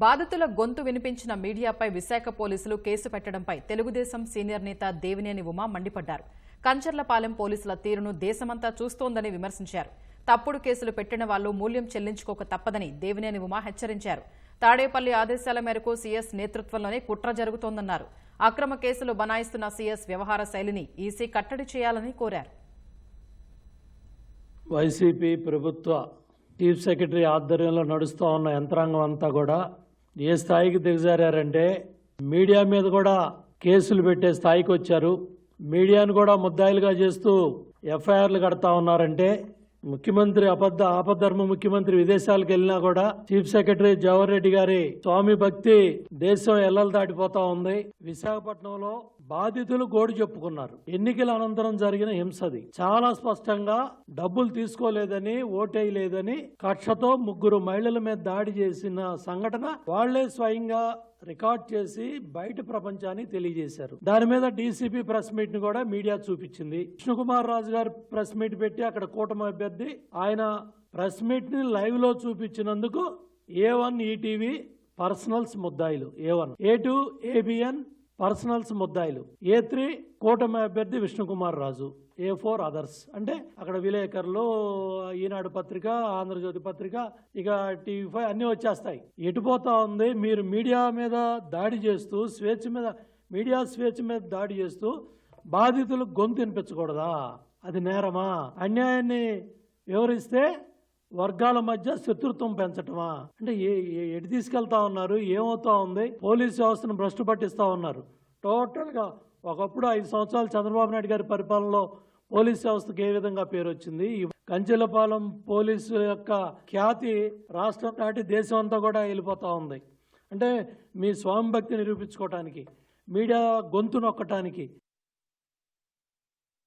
బాధితుల గొంతు వినిపించిన మీడియాపై విశాఖ పోలీసులు కేసు పెట్టడంపై తెలుగుదేశం సీనియర్ నేత దేవినేని ఉమా మండిపడ్డారు. కంచర్లపాలెం పోలీసుల తీరును దేశమంతా చూస్తోందని విమర్శించారు. తప్పుడు కేసులు పెట్టిన వాళ్ళు మూల్యం చెల్లించుకోక తప్పదని దేవినేని ఉమా హెచ్చరించారు. తాడేపల్లి ఆదేశాల మేరకు సీఎస్ నేతృత్వంలోనే కుట్ర జరుగుతోందన్నారు. అక్రమ కేసులు బనాయిస్తున్న సీఎస్ వ్యవహార శైలిని ఈసీ కట్టడి చేయాలని కోరారు. వైసీపీ ప్రభుత్వ చీఫ్ సెక్రటరీ ఆధ్వర్యంలో నడుస్తూ ఉన్న యంత్రాంగం అంతా కూడా ఏ స్థాయికి దిగజారంటే మీడియా మీద కూడా కేసులు పెట్టే స్థాయికి వచ్చారు. మీడియాను కూడా ముద్దాయిలుగా చేస్తూ ఎఫ్ఐఆర్లు కడతా ఉన్నారంటే ముఖ్యమంత్రి అబద్ధ ఆపధర్మ ముఖ్యమంత్రి విదేశాలకు వెళ్ళినా కూడా చీఫ్ సెక్రటరీ జవహర్ రెడ్డి గారి స్వామి భక్తి దేశం ఎల్లలు దాటిపోతా ఉంది. విశాఖపట్నంలో బాధితులు గోడు చెప్పుకున్నారు. ఎన్నికల అనంతరం జరిగిన హింసది. చాలా స్పష్టంగా డబ్బులు తీసుకోలేదని ఓటేయలేదని కక్షతో ముగ్గురు మహిళల మీద దాడి చేసిన సంఘటన వాళ్ళే స్వయంగా రికార్డ్ చేసి బయట ప్రపంచాన్ని తెలియజేశారు. దాని మీద డీసీపీ ప్రెస్ మీట్ని కూడా మీడియా చూపించింది. విష్ణుకుమార్ రాజు గారు ప్రెస్ మీట్ పెట్టి అక్కడ కూటమి అభ్యర్థి ఆయన ప్రెస్ మీట్ని లైవ్లో చూపించినందుకు ఏ వన్ ఈటీవీ పర్సనల్స్ ముద్దాయిలు. A one A two ABN personals ముద్దాయిలు. ఏ త్రీ కూటమి అభ్యర్థి Vishnukumar Raju A four others. అంటే అక్కడ విలేకరులు ఈనాడు పత్రిక ఆంధ్రజ్యోతి పత్రిక ఇక టీవీ ఫైవ్ అన్నీ వచ్చేస్తాయి. ఎటుపోతా ఉంది? మీరు మీడియా మీద దాడి చేస్తూ స్వేచ్ఛ మీద మీడియా స్వేచ్ఛ మీద దాడి చేస్తూ బాధితులు గొంతు వినిపించకూడదా? అది నేరమా? అన్యాయాన్ని వివరిస్తే వర్గాల మధ్య శత్రుత్వం పెంచటమా? అంటే ఏ ఎటు తీసుకెళ్తా ఉన్నారు? ఏమవుతా ఉంది? పోలీస్ వ్యవస్థను భ్రష్టు పట్టిస్తూ ఉన్నారు. టోటల్గా ఒకప్పుడు ఐదు సంవత్సరాలు చంద్రబాబు నాయుడు గారి పరిపాలనలో పోలీస్ వ్యవస్థకు ఏ విధంగా పేరు వచ్చింది కంచెలపాలెం పోలీసు యొక్క ఖ్యాతి రాష్ట్రం దాటి దేశం అంతా కూడా వెళ్ళిపోతూ ఉంది. అంటే మీ స్వామి భక్తి నిరూపించుకోవటానికి మీడియా గొంతు నొక్కటానికి